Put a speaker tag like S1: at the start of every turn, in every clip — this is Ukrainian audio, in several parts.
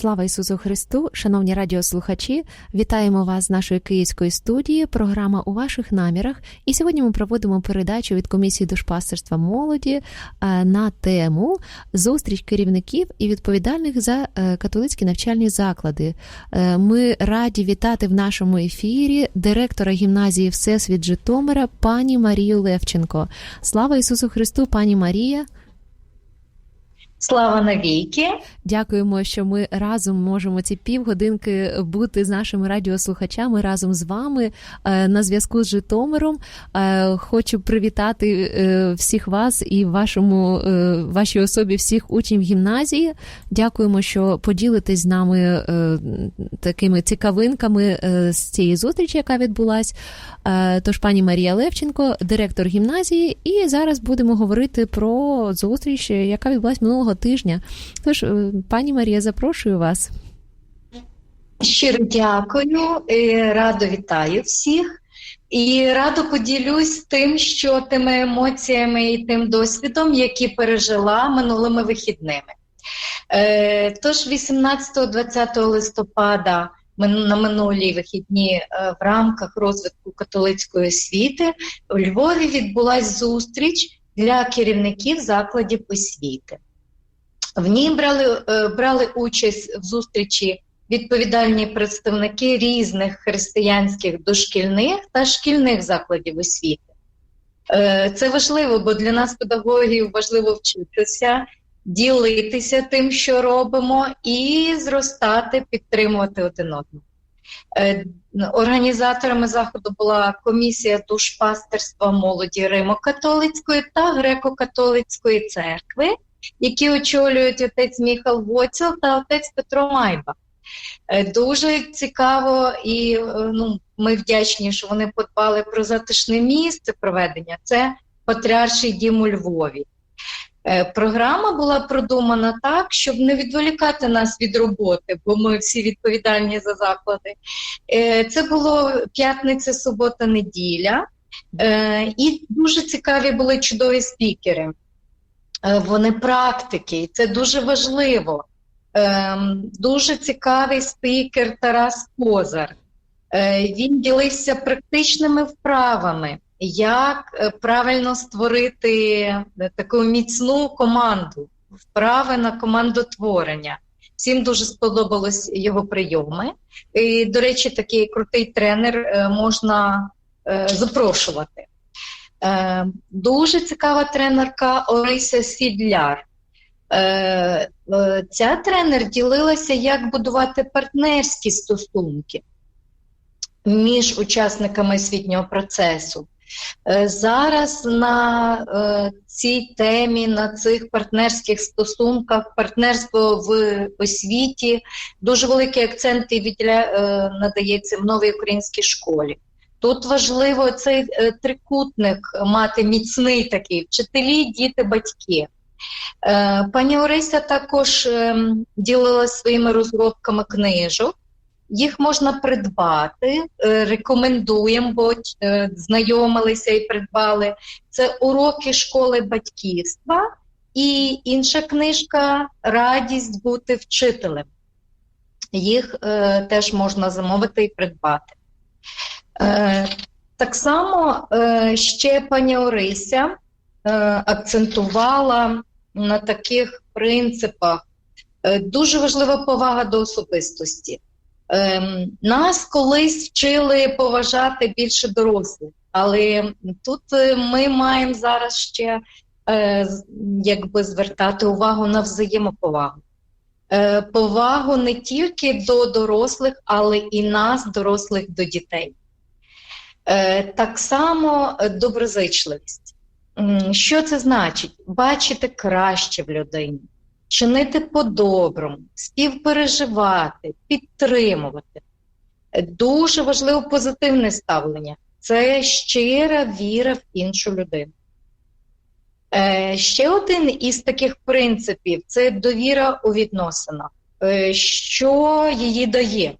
S1: Слава Ісусу Христу, шановні радіослухачі, вітаємо вас з нашої київської студії. Програма у ваших намірах. І сьогодні ми проводимо передачу від комісії душпастерства молоді е, на тему зустріч керівників і відповідальних за е, католицькі навчальні заклади. Е, Ми раді вітати в нашому ефірі директора гімназії Всесвіт Житомира пані Марію Левченко. Слава Ісусу Христу, пані Марія.
S2: Слава навіки!
S1: Дякуємо, що ми разом можемо ці півгодинки бути з нашими радіослухачами разом з вами е, на зв'язку з Житомиром. Е, Хочу привітати е, всіх вас і вашому вашій особі всіх учнів гімназії. Дякуємо, що поділитесь з нами такими цікавинками з цієї зустрічі, яка відбулась. Е, Тож, пані Марія Левченко, директор гімназії, і зараз будемо говорити про зустріч, яка відбулась минулого тижня. Тож, е, пані Марія, запрошую вас.
S2: Щиро дякую, радо вітаю всіх. І радо поділюсь тим, що тими емоціями і тим досвідом, які пережила минулими вихідними. Е, Тож 18-20 листопада на минулі вихідні е, в рамках розвитку католицької освіти у Львові відбулася зустріч для керівників закладів освіти. В ній брали, е, брали участь в зустрічі відповідальні представники різних християнських дошкільних та шкільних закладів освіти. Е, Це важливо, бо для нас, педагогів, важливо вчитися, ділитися тим, що робимо, і зростати, підтримувати один одного. Е, Організаторами заходу була комісія душпастерства молоді Римо-католицької та греко-католицької церкви, які очолюють отець Міхал Воцел та отець Петро Майба. Е, Дуже цікаво, і е, ну, ми вдячні, що вони подбали про затишне місце проведення. Це Патріарший дім у Львові. Е, Програма була продумана так, щоб не відволікати нас від роботи, бо ми всі відповідальні за заклади. Це було п'ятниця, субота, неділя. І дуже цікаві були чудові спікери. Е, Вони практики, і це дуже важливо. Ем, Дуже цікавий спікер Тарас Козар. Е, Він ділився практичними вправами, як е, правильно створити таку міцну команду, вправи на командотворення. Всім дуже сподобались його прийоми. І, до речі, такий крутий тренер можна запрошувати. Е, Дуже цікава тренерка Орися Сідляр. Е, е, Ця тренер ділилася, як будувати партнерські стосунки між учасниками освітнього процесу. Е, Зараз на е, цій темі, на цих партнерських стосунках, партнерство в освіті, дуже великий акцент і відділя, надається в новій українській школі. Тут важливо цей е, трикутник мати міцний такий вчителі, діти, батьки. Е, Пані Орися також ем, ділилася своїми розробками книжок. Їх можна придбати, е, рекомендуємо, бо знайомилися і придбали. Це уроки школи батьківства і інша книжка Радість бути вчителем. Їх теж можна замовити і придбати. Е, так само е, ще пані Орися е, акцентувала на таких принципах. Дуже важлива повага до особистості. Ем, Нас колись вчили поважати більше дорослих, але тут ми маємо зараз ще якби звертати увагу на взаємоповагу. Повагу не тільки до дорослих, але і нас, дорослих, до дітей. Е, Так само е, доброзичливість. Що це значить? Бачити краще в людині, чинити по-доброму, співпереживати, підтримувати. Е, Дуже важливо позитивне ставлення. Це щира віра в іншу людину. Ще один із таких принципів це довіра у відносинах. Що її дає?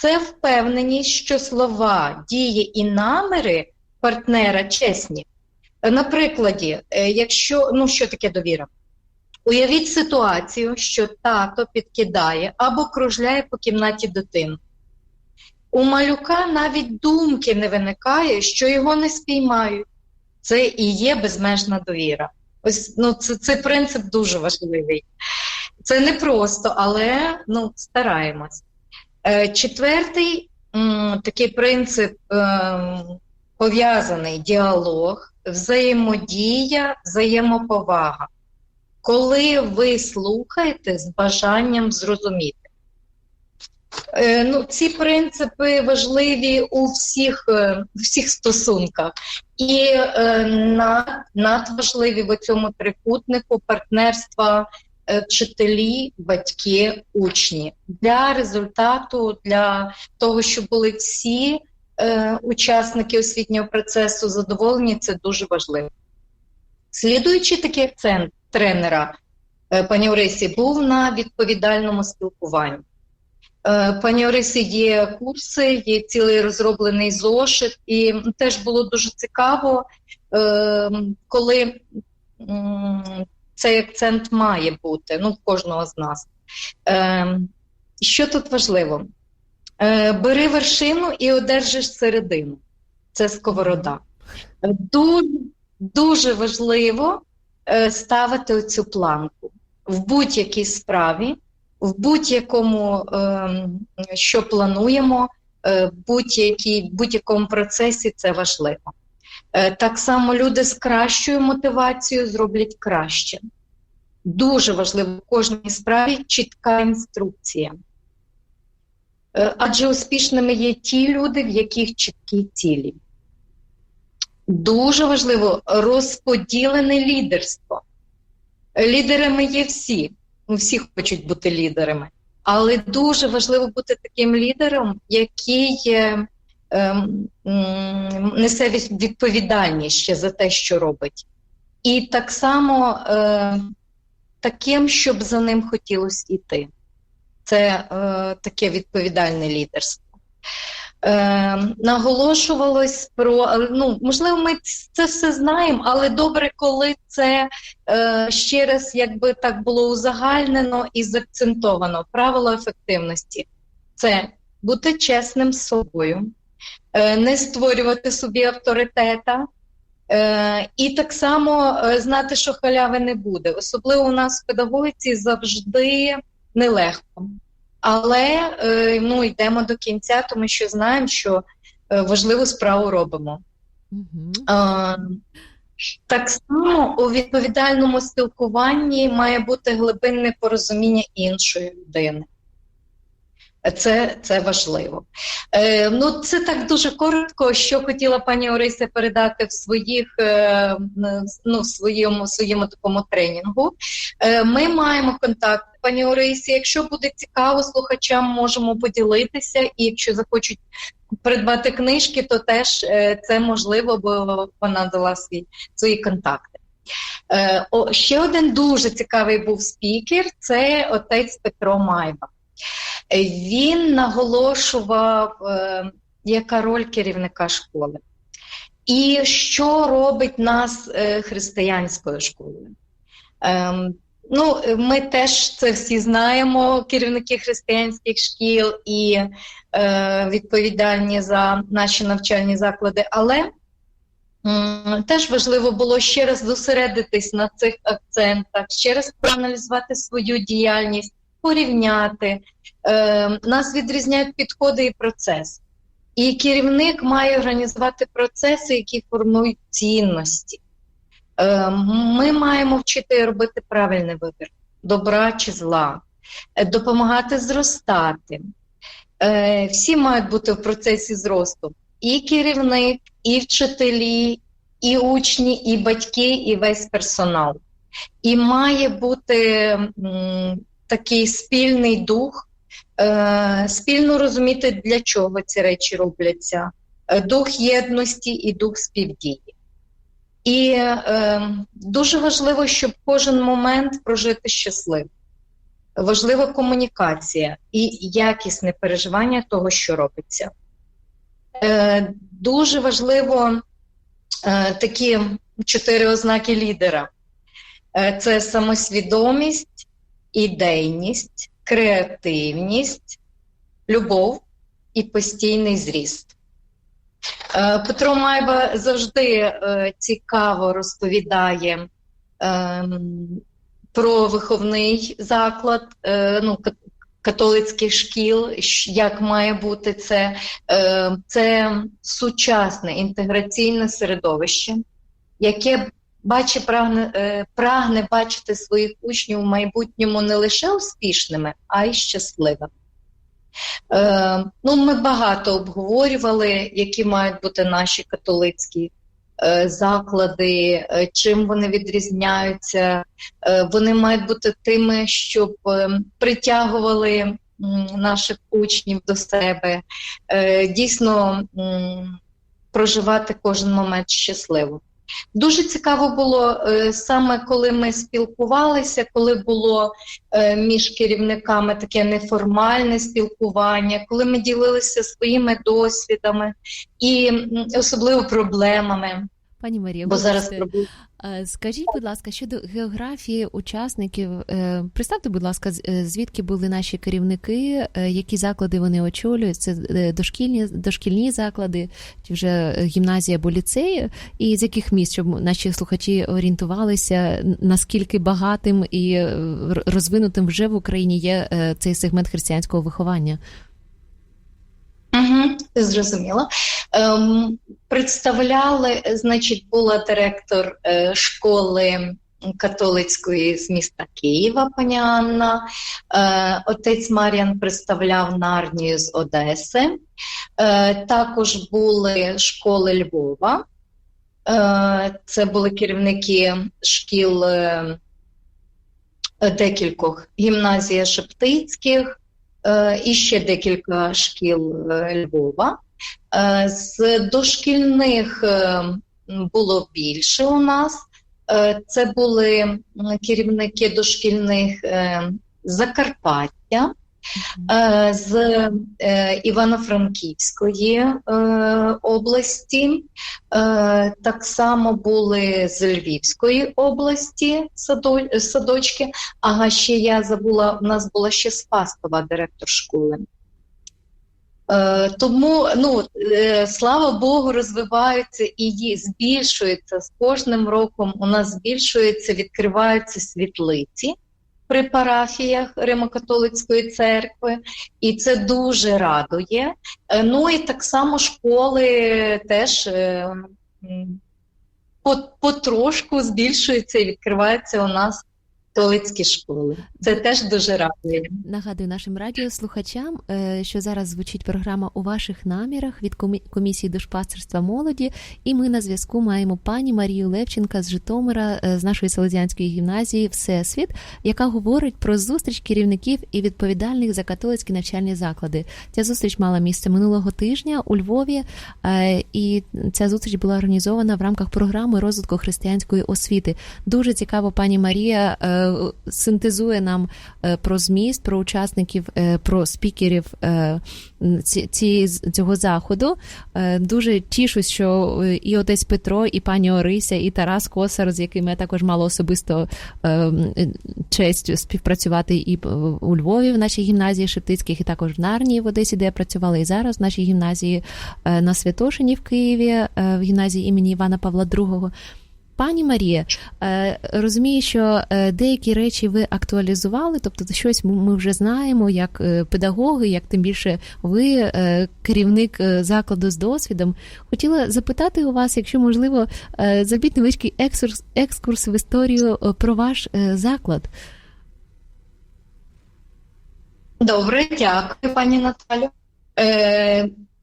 S2: Це впевненість, що слова, дії і наміри партнера чесні. На прикладі, е, якщо ну що таке довіра? Уявіть ситуацію, що тато підкидає або кружляє по кімнаті дитину. У малюка навіть думки не виникає, що його не спіймають. Це і є безмежна довіра. Ось ну, це, цей принцип дуже важливий. Це не просто, але ну, стараємось. Е, четвертий такий принцип е, пов'язаний діалог, взаємодія, взаємоповага. Коли ви слухаєте з бажанням зрозуміти. Е, ну, ці принципи важливі у всіх, е, всіх стосунках. І е, надважливі в цьому трикутнику партнерства вчителі, батьки, учні. Для результату, для того, щоб були всі е, учасники освітнього процесу задоволені, це дуже важливо. Слідуючий такий акцент тренера е, пані Орисі був на відповідальному спілкуванні. Е, Пані Орисі є курси, є цілий розроблений зошит, і теж було дуже цікаво, е, коли цей акцент має бути ну, в кожного з нас. Е, Що тут важливо? Е, Бери вершину і одержиш середину. Це сковорода. Дуже, дуже важливо е, ставити оцю планку в будь-якій справі в будь-якому, ем, що плануємо, е, в будь-якому процесі це важливо. Е, Так само люди з кращою мотивацією зроблять краще. Дуже важливо в кожній справі чітка інструкція. Е, Адже успішними є ті люди, в яких чіткі цілі. Дуже важливо розподілене лідерство. Лідерами є всі. Ну, всі хочуть бути лідерами. Але дуже важливо бути таким лідером, який е, несе від- відповідальність ще за те, що робить. І так само е, таким, щоб за ним хотілося йти. Це е, таке відповідальне лідерство. Е, наголошувалось про ну, можливо, ми це все знаємо, але добре, коли це е, ще раз якби так було узагальнено і закцентовано. Правило ефективності це бути чесним з собою, не створювати собі авторитета. Е, і так само е, знати, що халяви не буде. Особливо у нас в педагогіці завжди нелегко. Але е, ну, йдемо до кінця, тому що знаємо, що е, важливу справу робимо. А, Так само у відповідальному спілкуванні має бути глибинне порозуміння іншої людини. Це, це важливо. Е, ну, це так дуже коротко, що хотіла пані Орися передати в своїх е, ну, в своєму, своєму такому тренінгу. Е, ми маємо контакт пані Орисі. Якщо буде цікаво, слухачам можемо поділитися, і якщо захочуть придбати книжки, то теж е, це можливо, бо вона дала свій, свої контакти. Е, о, ще один дуже цікавий був спікер це отець Петро Майба. Він наголошував, е, яка роль керівника школи, і що робить нас е, християнською школою. Ем, Ну, ми теж це всі знаємо, керівники християнських шкіл і е, відповідальні за наші навчальні заклади, але теж важливо було ще раз зосередитись на цих акцентах, ще раз проаналізувати свою діяльність, порівняти. Е, нас відрізняють підходи і процес. І керівник має організувати процеси, які формують цінності. Е, Ми маємо вчити робити правильний вибір, добра чи зла, е, допомагати зростати. Е, Всі мають бути в процесі зросту. І керівник, і вчителі, і учні, і батьки, і весь персонал. І має бути такий спільний дух, е, спільно розуміти, для чого ці речі робляться, е, дух єдності і дух співдії. І е, дуже важливо, щоб кожен момент прожити щасливо. Важлива комунікація і якісне переживання того, що робиться. Дуже важливо такі чотири ознаки лідера: це самосвідомість, ідейність, креативність, любов і постійний зріст. Е, Петро Майба завжди е, цікаво розповідає ем, про виховний заклад, е, ну, католицьких шкіл, як має бути це. Це сучасне інтеграційне середовище, яке бачить, прагне, е, прагне бачити своїх учнів в майбутньому не лише успішними, а й щасливими. Е, ну, ми багато обговорювали, які мають бути наші католицькі е, заклади, е, чим вони відрізняються. Е, вони мають бути тими, щоб е, притягували м, наших учнів до себе, е, дійсно м, проживати кожен момент щасливо. Дуже цікаво було е, саме коли ми спілкувалися, коли було е, між керівниками таке неформальне спілкування, коли ми ділилися своїми досвідами і особливо проблемами.
S1: Пані Марія,
S2: Бо зараз
S1: е, скажіть, будь ласка, щодо географії учасників, е, представте, будь ласка, е, звідки були наші керівники, які заклади вони очолюють? Це дошкільні, дошкільні заклади, чи вже гімназія або ліцеї, і з яких міст, щоб наші слухачі орієнтувалися, наскільки багатим і розвинутим вже в Україні є цей сегмент християнського виховання?
S2: Угу, зрозуміло. Ем, представляли, значить, була директор е, школи католицької з міста Києва, пані Анна. Е, отець Мар'ян представляв Нарнію з Одеси. Е, також були школи Львова. Е, це були керівники шкіл е, декількох гімназія Шептицьких е, і ще декілька шкіл е, Львова. Е, З дошкільних е, було більше у нас. Е, Це були керівники дошкільних е, Закарпаття, е, з е, Івано-Франківської е, області. Е, Так само були з Львівської області садочки. Ага, ще я забула, у нас була ще Спастова директор школи. Е, тому, ну, е, слава Богу, розвиваються і є- збільшується з кожним роком. У нас збільшується, відкриваються світлиці при парафіях Римо-католицької церкви, і це дуже радує. Е, ну і так само школи теж е, потрошку збільшуються і відкриваються у нас католицькі школи. Це теж дуже радує.
S1: Нагадую нашим радіослухачам, е, що зараз звучить програма у ваших намірах від комі- комісії душпастерства молоді. І ми на зв'язку маємо пані Марію Левченка з Житомира е, з нашої селезіанської гімназії Всесвіт, яка говорить про зустріч керівників і відповідальних за католицькі навчальні заклади. Ця зустріч мала місце минулого тижня у Львові, е, і ця зустріч була організована в рамках програми розвитку християнської освіти. Дуже цікаво, пані Марія синтезує нам е, про зміст, про учасників, е, про спікерів е, ці, цього заходу. Дуже тішусь, що і отець Петро, і пані Орися, і Тарас Косар, з яким я також мала особисто честь співпрацювати і у Львові, в нашій гімназії Шептицьких, і також в Нарнії в Одесі, де я працювала, і зараз в нашій гімназії на Святошині в Києві, в гімназії імені Івана Павла II. Пані Марія, е, розумію, що е, деякі речі ви актуалізували, тобто щось ми- вже знаємо, як е, педагоги, як тим більше ви, керівник закладу з досвідом. Хотіла запитати у вас, якщо можливо, зробіть невеличкий екскурс, екскурс в історію про ваш заклад.
S2: Добре, дякую, пані Наталю.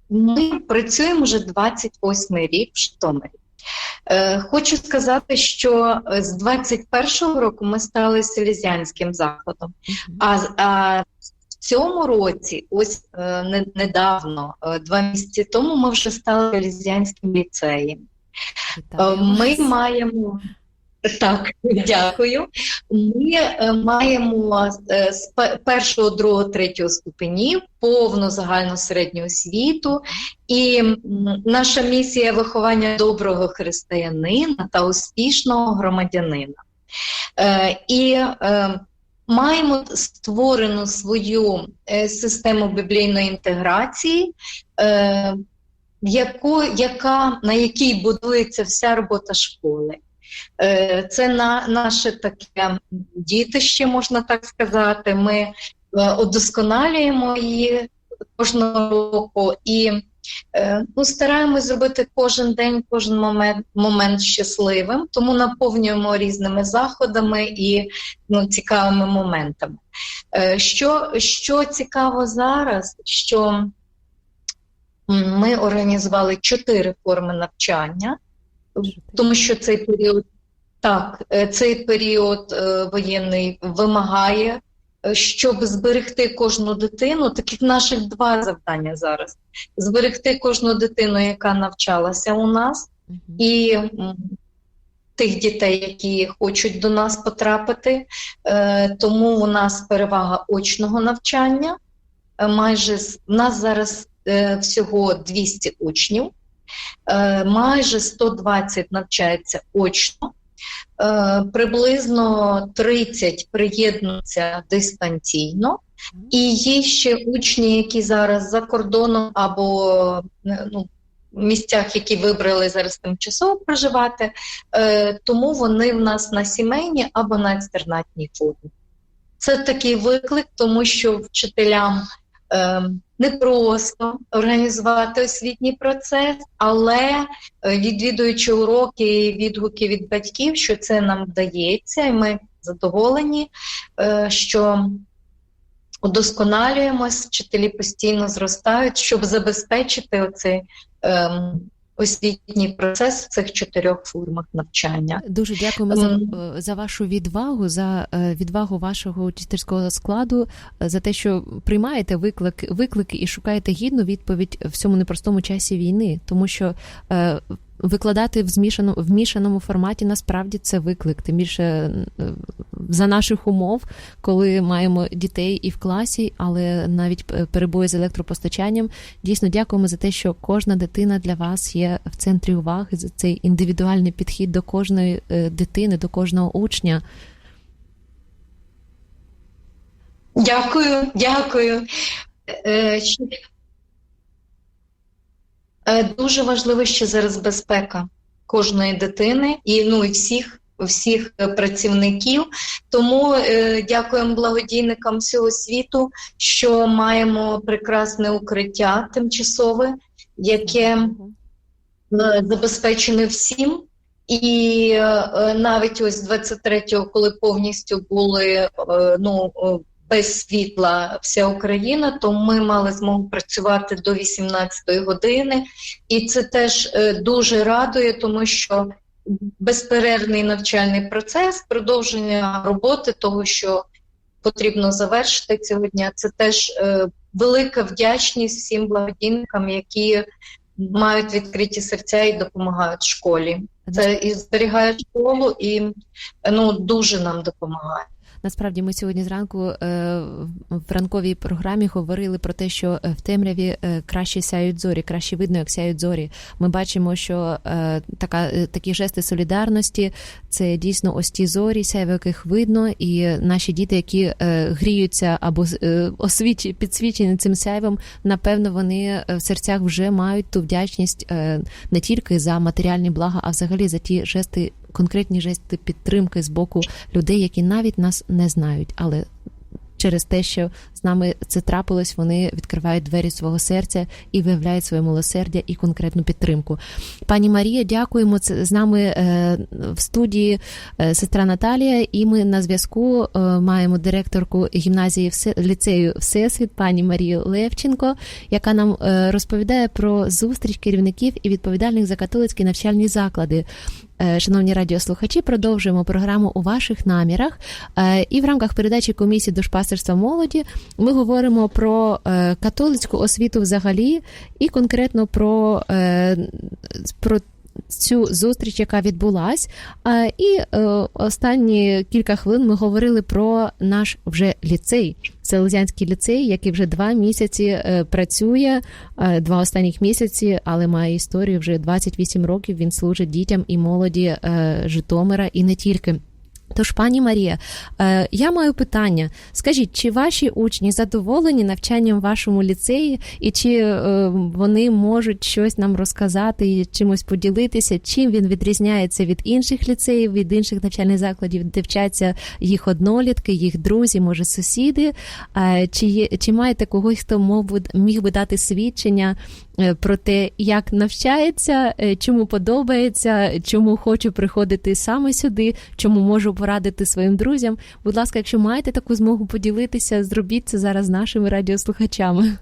S2: Ми працюємо вже 28 рік в Житомирі. Е, хочу сказати, що е, з 21-го року ми стали селізянським закладом. А, а в цьому році, ось е, не, недавно, два місяці тому, ми вже стали селезіанським ліцеєм. Ми маємо так, дякую. Ми е, маємо е, з першого, другого, третього ступенів повну загальну середню освіту, і наша місія виховання доброго християнина та успішного громадянина. Е, І маємо створену свою систему біблійної інтеграції. яку, яка, на якій будується вся робота школи. Е, Це на, наше таке дітище, можна так сказати. Ми е, удосконалюємо її кожного року і е, ну, стараємось зробити кожен день, кожен момент, момент щасливим, тому наповнюємо різними заходами і ну, цікавими моментами. Що, що цікаво зараз, що Ми організували чотири форми навчання, тому що цей період, так, е, цей період е, воєнний вимагає, е, щоб зберегти кожну дитину, таких наших два завдання зараз: зберегти кожну дитину, яка навчалася у нас, і тих дітей, які хочуть до нас потрапити. Тому у нас перевага очного навчання. Майже в нас зараз всього 200 учнів, майже 120 навчається очно. Е, Приблизно 30 приєднуються дистанційно, і є ще учні, які зараз за кордоном або е, ну, в місцях, які вибрали зараз тимчасово проживати, е, тому вони в нас на сімейній або на екстернатній формі. Це такий виклик, тому що вчителям е, непросто організувати освітній процес, але е, відвідуючи уроки і відгуки від батьків, що це нам вдається, і ми задоволені, е, що удосконалюємось, вчителі постійно зростають, щоб забезпечити оцей ем, освітній процес в цих чотирьох формах навчання.
S1: Дуже дякуємо за, е, за вашу відвагу, за е, відвагу вашого вчительського складу, е, за те, що приймаєте виклик, виклики і шукаєте гідну відповідь в цьому непростому часі війни, тому що е, викладати в змішаному в мішаному форматі насправді це виклик. Тим більше е, за наших умов, коли маємо дітей і в класі, але навіть е, перебої з електропостачанням. Дійсно, дякуємо за те, що кожна дитина для вас є в центрі уваги за цей індивідуальний підхід до кожної е, дитини, до кожного учня.
S2: Дякую, дякую. Е, Дуже важливо ще зараз безпека кожної дитини і ну і всіх, всіх е, працівників. Тому е, дякуємо благодійникам всього світу, що маємо прекрасне укриття тимчасове, яке е, забезпечене всім. І е, навіть ось 23-го, коли повністю були е, ну, е, без світла вся Україна, то ми мали змогу працювати до 18-ї години. І це теж е, дуже радує, тому що безперервний навчальний процес, продовження роботи, того, що потрібно завершити цього дня, це теж е, велика вдячність всім благодійникам, які мають відкриті серця і допомагають школі. Це і зберігає школу, і ну дуже нам допомагає.
S1: Насправді, ми сьогодні зранку е, в ранковій програмі говорили про те, що е, в темряві е, краще сяють зорі, краще видно, як сяють зорі. Ми бачимо, що така такі жести солідарності це дійсно ось ті зорі, сяйво яких видно, і наші діти, які гріються або е, освіч, підсвічені цим сяйвом, напевно, вони в серцях вже мають ту вдячність не тільки за матеріальні блага, а взагалі за ті жести. Конкретні жести підтримки з боку людей, які навіть нас не знають, але через те, що з нами це трапилось, вони відкривають двері свого серця і виявляють своє милосердя і конкретну підтримку. Пані Марія, дякуємо. Це з нами е, в студії е, сестра Наталія, і ми на зв'язку е, маємо директорку гімназії ліцею Всесвіт, пані Марію Левченко, яка нам розповідає про зустріч керівників і відповідальних за католицькі навчальні заклади. Е, Шановні радіослухачі, продовжуємо програму у ваших намірах. Е, І в рамках передачі комісії душпастерства молоді ми говоримо про е, католицьку освіту взагалі і конкретно про, про цю зустріч, яка відбулась. І е, останні кілька хвилин ми говорили про наш вже ліцей, Селезянський ліцей, який вже два місяці е, працює, е, два останніх місяці, але має історію вже 28 років. Він служить дітям і молоді Житомира і не тільки. Тож, пані Марія, е, я маю питання. Скажіть, чи ваші учні задоволені навчанням в вашому ліцеї, і чи е, вони можуть щось нам розказати чимось поділитися? Чим він відрізняється від інших ліцеїв, від інших навчальних закладів, де вчаться їх однолітки, їх друзі, може, сусіди? Е, Чи є чи маєте когось, хто би міг би дати свідчення про те, як навчається, е, чому подобається, чому хочу приходити саме сюди, чому можу порадити своїм друзям. Будь ласка, якщо маєте таку змогу поділитися, зробіть це зараз нашими радіослухачами.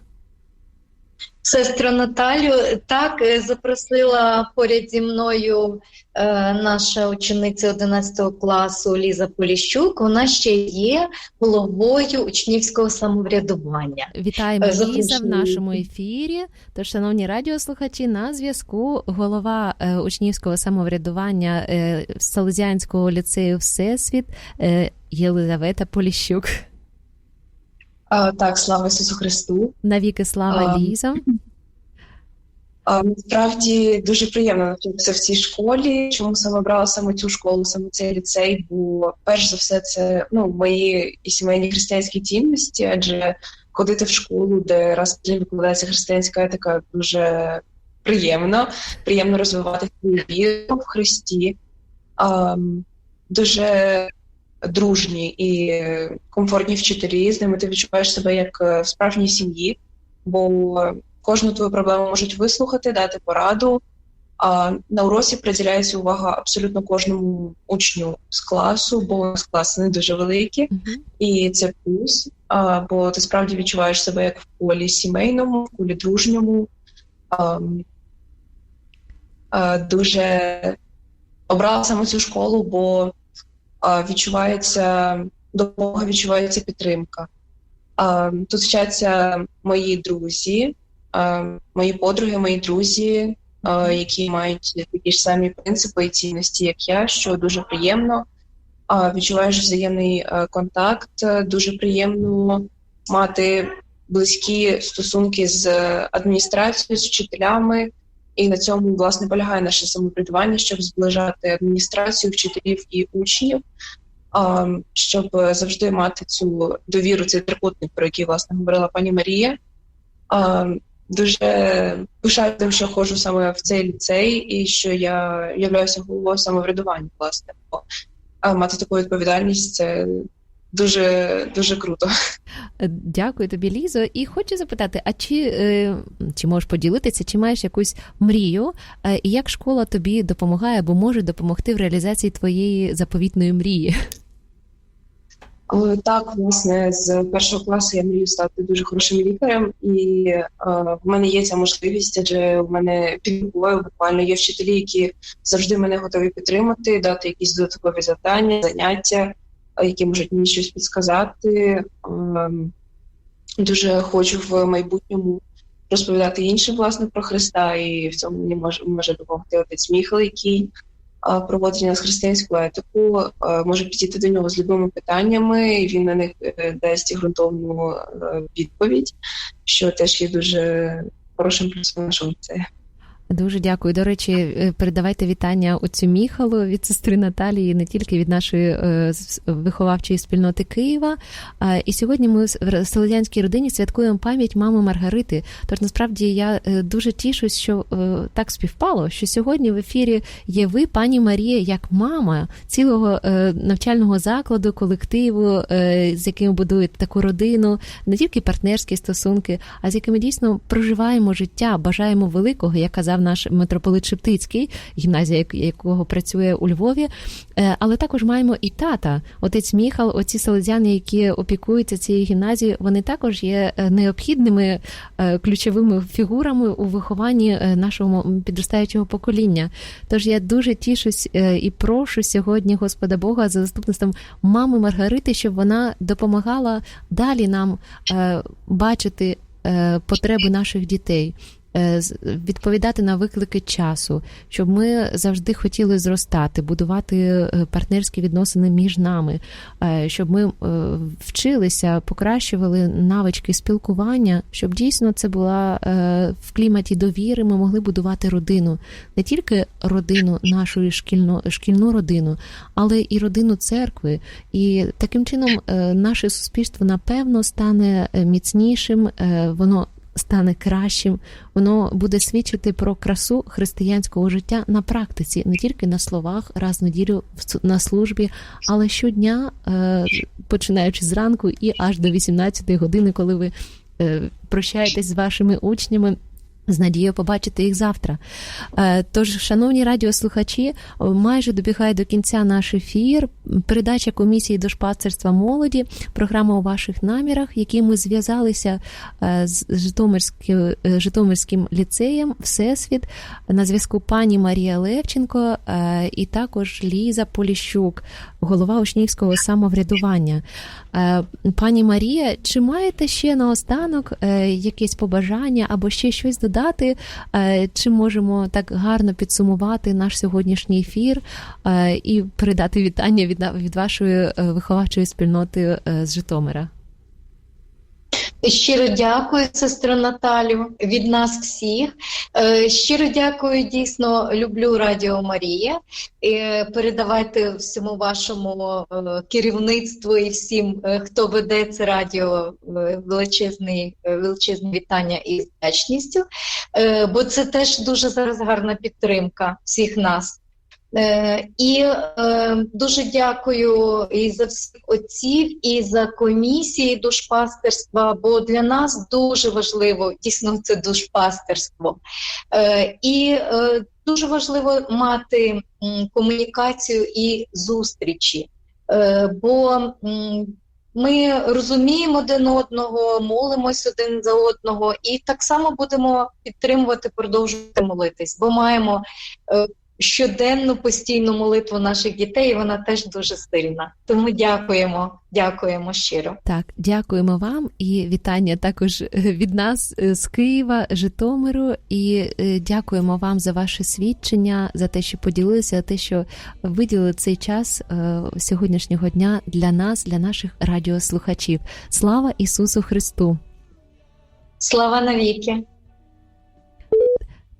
S2: Сестру Наталю так е, запросила поряд зі мною е, наша учениця 11 класу Ліза Поліщук. Вона ще є головою учнівського самоврядування.
S1: Вітаємо
S2: Е,
S1: Ліза в нашому ефірі. Тож, шановні радіослухачі, на зв'язку голова е, учнівського самоврядування е, Салезянського ліцею Всесвіт е, Єлизавета Поліщук.
S3: А, так, слава Ісусу Христу.
S1: Навіки слава
S3: А,
S1: Ліза.
S3: А, насправді дуже приємно навчатися в цій школі. Чому саме обрала саме цю школу, саме цей ліцей? Бо перш за все, це ну мої і сімейні християнські цінності, адже ходити в школу, де раз викладається християнська етика, дуже приємно. Приємно розвивати свою віру в Христі. А, дуже дружні і комфортні вчителі. З ними ти відчуваєш себе як е, в справжній сім'ї, бо кожну твою проблему можуть вислухати, дати пораду. А на уроці приділяється увага абсолютно кожному учню з класу, бо класи не дуже великі, і це плюс. А, бо ти справді відчуваєш себе як в полі сімейному, в полі дружньому. А, а, дуже обрала саме цю школу, бо відчувається допомога, відчувається підтримка. Тут вчаться мої друзі, мої подруги, мої друзі, які мають такі ж самі принципи і цінності, як я, що дуже приємно. Відчуваєш взаємний контакт, е, дуже приємно мати близькі стосунки з адміністрацією, з вчителями. І на цьому власне полягає наше самоврядування, щоб зближати адміністрацію, вчителів і учнів, щоб завжди мати цю довіру, цей трикутник, про який власне говорила пані Марія. Дуже пишаю тим, що ходжу саме в цей ліцей, і що я являюся головою самоврядування, власне. Бо мати таку відповідальність це дуже дуже круто.
S1: Е, Дякую тобі, Лізо. І хочу запитати: а чи, е, чи можеш поділитися, чи маєш якусь мрію, е, і як школа тобі допомагає або може допомогти в реалізації твоєї заповітної мрії?
S3: Так, власне, з першого класу я мрію стати дуже хорошим лікарем, і е, в мене є ця можливість, адже в мене під рукою буквально є вчителі, які завжди мене готові підтримати, дати якісь додаткові завдання, заняття, які можуть мені щось підсказати. Е, дуже хочу в майбутньому розповідати іншим власне про Христа, і в цьому мені може, може допомогти отець Міхал, який а, проводить нас християнську етику, може підійти до нього з любими питаннями, і він на них е, дасть ґрунтовну е, відповідь, що теж є дуже хорошим плюсом нашого ліцею.
S1: Дуже дякую. До речі, е, передавайте вітання отцю Міхалу від сестри Наталії, не тільки від нашої е, виховавчої спільноти Києва. І сьогодні ми в Селезянській родині святкуємо пам'ять мами Маргарити. Тож насправді я е, дуже тішусь, що так співпало, що сьогодні в ефірі є ви, пані Марія, як мама цілого навчального закладу, колективу, з яким будуєте таку родину, не тільки партнерські стосунки, а з якими дійсно проживаємо життя, бажаємо великого, як казав наш митрополит Шептицький, гімназія якого працює у Львові. Е, Але також маємо і тата, отець Міхал, оці селезяни, які опікуються цією гімназією, вони також є е, необхідними е, ключовими фігурами у вихованні нашого підростаючого покоління. Тож я дуже тішусь і прошу сьогодні Господа Бога за заступництвом мами Маргарити, щоб вона допомагала далі нам бачити потреби наших дітей. Е, відповідати на виклики часу, щоб ми завжди хотіли зростати, будувати е, партнерські відносини між нами, е, щоб ми вчилися, покращували навички спілкування, щоб дійсно це була в кліматі довіри. Ми могли будувати родину, не тільки родину, нашу шкільну, шкільну родину, але і родину церкви. І таким чином наше суспільство напевно стане міцнішим, воно стане кращим, воно буде свідчити про красу християнського життя на практиці, не тільки на словах, раз в неділю на службі, але щодня, е, починаючи зранку і аж до 18 години, коли ви е, прощаєтесь з вашими учнями. З надією побачити їх завтра. Е, Тож, шановні радіослухачі, майже добігає до кінця наш ефір. Передача комісії дошпастерства молоді, програма у ваших намірах, які ми зв'язалися е, з Житомирським, е, Житомирським ліцеєм Всесвіт на зв'язку пані Марія Левченко і також Ліза Поліщук, голова учнівського самоврядування. Е, Пані Марія, чи маєте ще наостанок якісь якесь побажання або ще щось додати? Е, Чи можемо так гарно підсумувати наш сьогоднішній ефір е, і передати вітання від, від вашої е, виховавчої спільноти е, з Житомира?
S2: Щиро дякую, сестру Наталю, від нас всіх. Е, Щиро дякую, дійсно люблю Радіо Марія. Е, Передавайте всьому вашому е, керівництву і всім, хто веде це радіо, величезне вітання і вдячністю, бо це теж дуже зараз гарна підтримка всіх нас. Е, І е, дуже дякую і за всіх отців, і за комісії душпастерства, бо для нас дуже важливо дійсно це душпастерство. Е, І дуже важливо мати комунікацію і зустрічі, бо ми розуміємо один одного, молимось один за одного, і так само будемо підтримувати, продовжувати молитись, бо маємо щоденну постійну молитву наших дітей, і вона теж дуже сильна. Тому дякуємо, дякуємо щиро.
S1: Так, дякуємо вам і вітання також е, від нас е, з Києва, Житомиру. І е, дякуємо вам за ваше свідчення, за те, що поділилися, за те, що виділили цей час сьогоднішнього дня для нас, для наших радіослухачів. Слава Ісусу Христу!
S2: Слава навіки!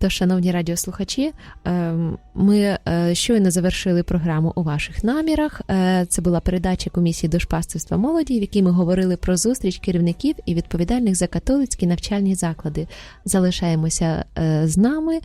S1: Тож, шановні радіослухачі, ем, ми е, щойно завершили програму у ваших намірах. Е, Це була передача комісії дошпастерства молоді, в якій ми говорили про зустріч керівників і відповідальних за католицькі навчальні заклади. Залишаємося е, з нами.